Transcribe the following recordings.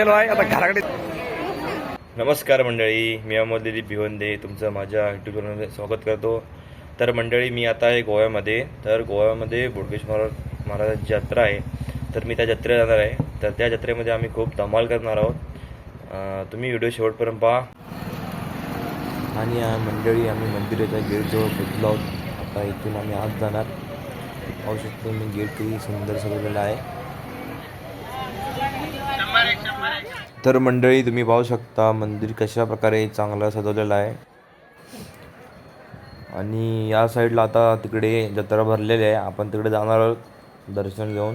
निघलेलो आहे. आता घराकडे नमस्कार मंडळी मी अहमद दिलीप भिवंदे तुमचं माझ्या युट्यूब चॅनलमध्ये स्वागत करतो. तर मंडळी मी आता आहे गोव्यामध्ये. तर गोव्यामध्ये बोडकेश महाराज महाराजांची जत्रा आहे. तर मी त्या जत्रेला जाणार आहे. तर त्या जत्रेमध्ये आम्ही खूप धमाल करणार आहोत. तुम्ही व्हिडिओ शेवटपर्यंत पहा. आणि मंडळी आम्ही मंदिराच्या गेटजवळ पोचलो आहोत. आता इथून आम्ही आत जाणार. पाहू शकतो मी गेट किती सुंदर सजवलेला आहे. तर मंडळी तुम्ही पाहू शकता मंदिर कशा प्रकारे चांगलं सजवलेलं आहे. आणि या साईडला आता तिकडे जत्रा भरलेली आहे. आपण तिकडे जाणार आहोत दर्शन घेऊन.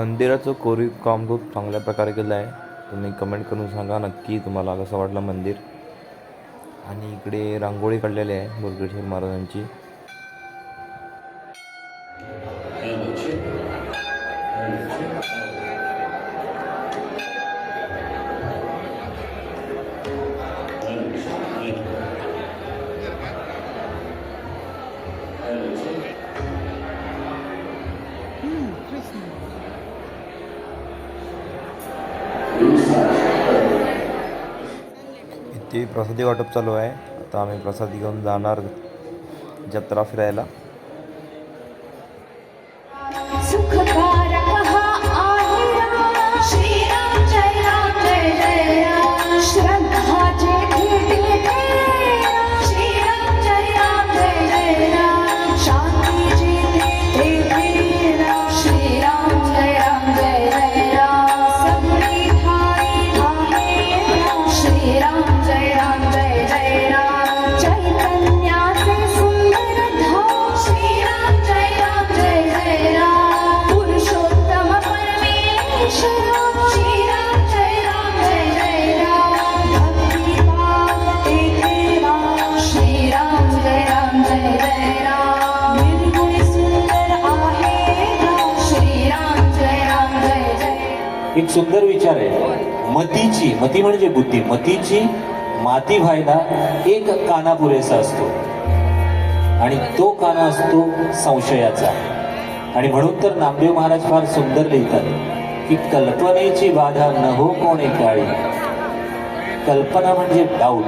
मंदिराचं कोरीव काम खूप चांगल्या प्रकारे केलं आहे. तुम्ही कमेंट करून सांगा नक्की तुम्हाला कसं वाटलं मंदिर? आणि इकडे रांगोळी काढलेली आहे मुरगेश्वर महाराजांची. इथे प्रसादी वाटप चालू आहे. आता आम्ही प्रसादी घेऊन जाणार जत्रा फिरायला. एक सुंदर विचार आहे. मतीची मती म्हणजे बुद्धी. मतीची माती व्हायला एक काना पुरेसा असतो. आणि तो काना असतो संशयाचा. आणि म्हणून तर नामदेव महाराज फार सुंदर लिहितात की कल्पनेची बाधा न हो कोणे काळी. कल्पना म्हणजे डाऊट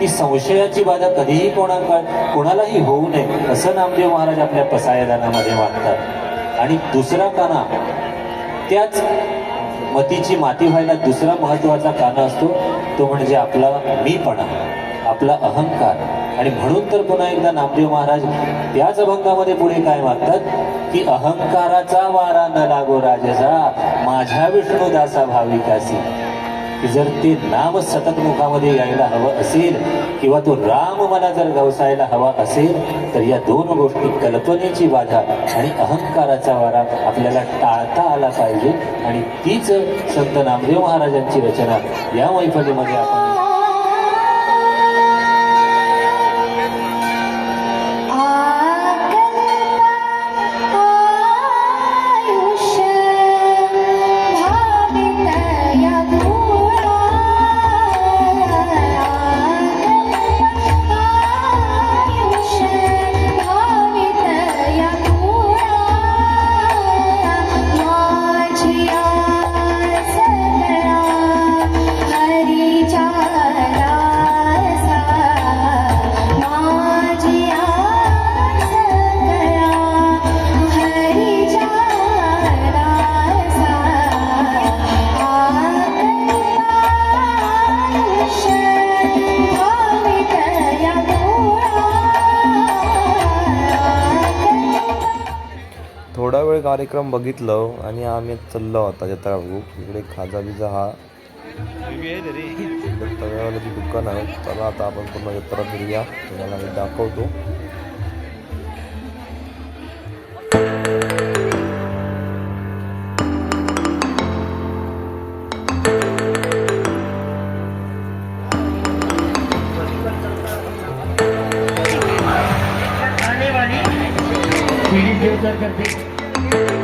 ती संशयाची बाधा कधीही कोणा कोणालाही होऊ नये असं नामदेव महाराज आपल्या पसायदानामध्ये मानतात. आणि दुसरा काना त्याच मतीची माती व्हायला दुसरा महत्त्वाचा काना असतो तो म्हणजे आपला मीपणा आपला अहंकार. आणि म्हणून तर पुन्हा एकदा नामदेव महाराज त्याच अभंगामध्ये पुढे काय मागतात? की अहंकाराचा वारा न लागो राजसा माझ्या विष्णुदासा भाविकासी. की जर ते नाम सतत मुखामध्ये यायला हवं असेल किंवा तो राम मला जर गवसायला हवा असेल तर या दोन गोष्टी कल्पनेची बाधा आणि अहंकाराचा वारा आपल्याला टाळता आला पाहिजे. आणि तीच संत नामदेव महाराजांची रचना या मैफलीमध्ये आपण सगळे कार्यक्रम बघितलं आणि आम्ही चाललो आता जत्रा बघू. इकडे खाजा बिजा हा. तव्यावाल्याची दुकान आहे. चला आता आपण पूर्ण जत्रा फिरूया. तुम्हाला मी दाखवतो. Thank you. Thank you.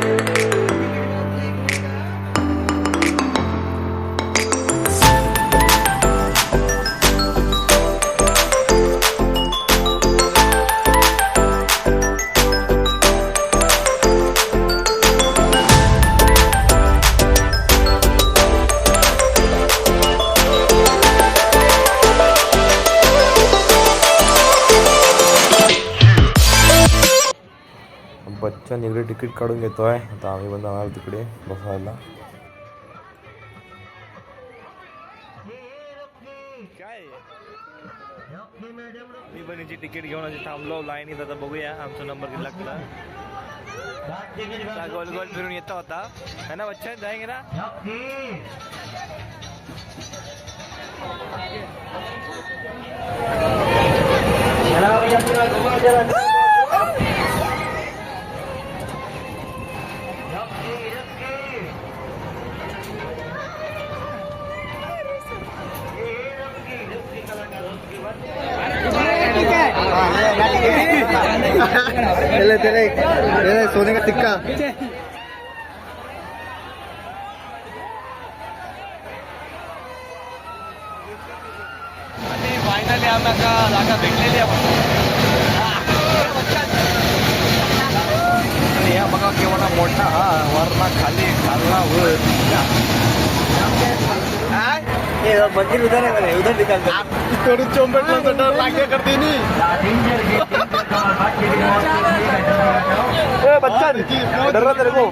बच्चा निगडे तिकीट काढून घेतोय. आता आम्ही पण जाणार तिकडे बसायला. काय मी पण याची तिकीट घेऊन अशी थांबलो. लाईनीत आता बघूया. आमचा नंबर किती लागला? गोल गोल फिरून येता होता है ना बच्चा जाएंगे ना? सोने का टिक्का फायनली आम्हाला जागा भेटलेली आणि बघा केवढा मोठा हा वरना खाली खालना वर मंदिर उधर है उधर निकाल थोड़ी चौंपट में तो डर लागे करती नहीं बच्चा डर रहा तेरे को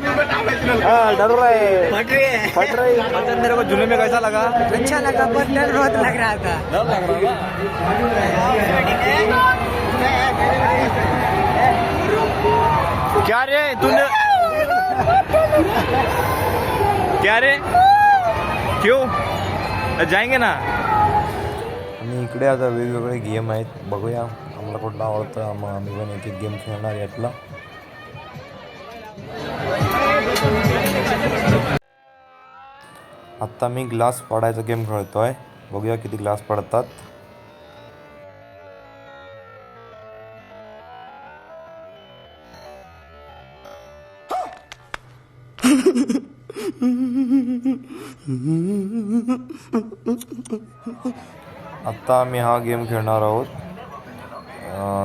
हाँ डर रहा है फट रही है फट रही है बच्चा मेरे को झूले में कैसा लगा? अच्छा लगा पर डर बहुत लग रहा था। डर लग रहा क्या रे तूने क्या रे? क्यों? जाएंगे ना? आणि इकडे आता वेगवेगळे गेम आहेत. बघूया आम्हाला कुठला आवडतं. मग आम्ही पण एक एक गेम खेळणार यातला. आत्ता मी ग्लास पाडायचा गेम खेळतोय. बघूया किती ग्लास पडतात. आत्ता आम्ही हा गेम खेळणार आहोत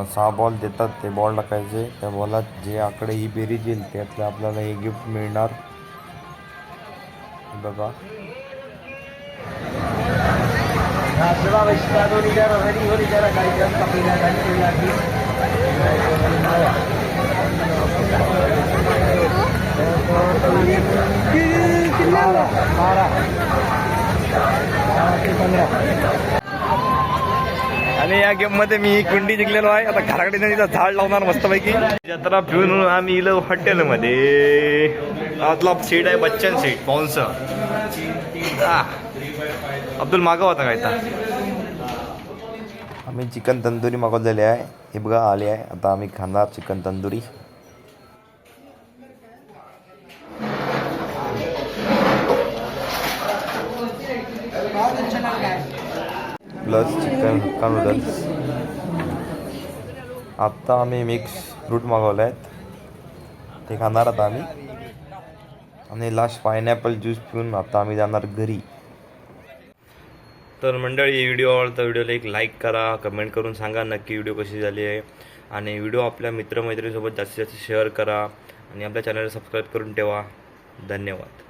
सहा बॉल देतात ते बॉल टाकायचे त्या बॉलात जे आकडे ही बेरीज येईल त्यातलं आपल्याला हे गिफ्ट मिळणार हे बघा आणि या गेममध्ये मी ही कुंडी जिंकलेलो आहे. आता घराकडे झाड लावणार मस्तपैकी. जत्रा पिऊन आम्ही इलो हॉटेल मध्ये आतला सीट आहे बच्चन सीट पाऊनच अब्दुल मागव होता काय आम्ही चिकन तंदुरी मागवलेले आहे. हे बघा आले आहे. आता आम्ही खाणार chicken tandoori. Plus chicken Hakka noodles आत्ता आम्ही मिक्स फ्रूट मागवले आहेत ते खाणार आता आम्ही. आणि लास्ट पायनॅपल ज्यूस पिऊन आता आम्ही जाणार घरी. तर मंडळी व्हिडिओ आवडता व्हिडिओला एक लाईक करा कमेंट करून सांगा नक्की व्हिडिओ कशी झाली आहे. आणि व्हिडिओ आपल्या मित्रमैत्रिणीसोबत जास्तीत जास्त शेअर करा. आणि आपल्या चॅनलला सबस्क्राईब करून ठेवा. धन्यवाद.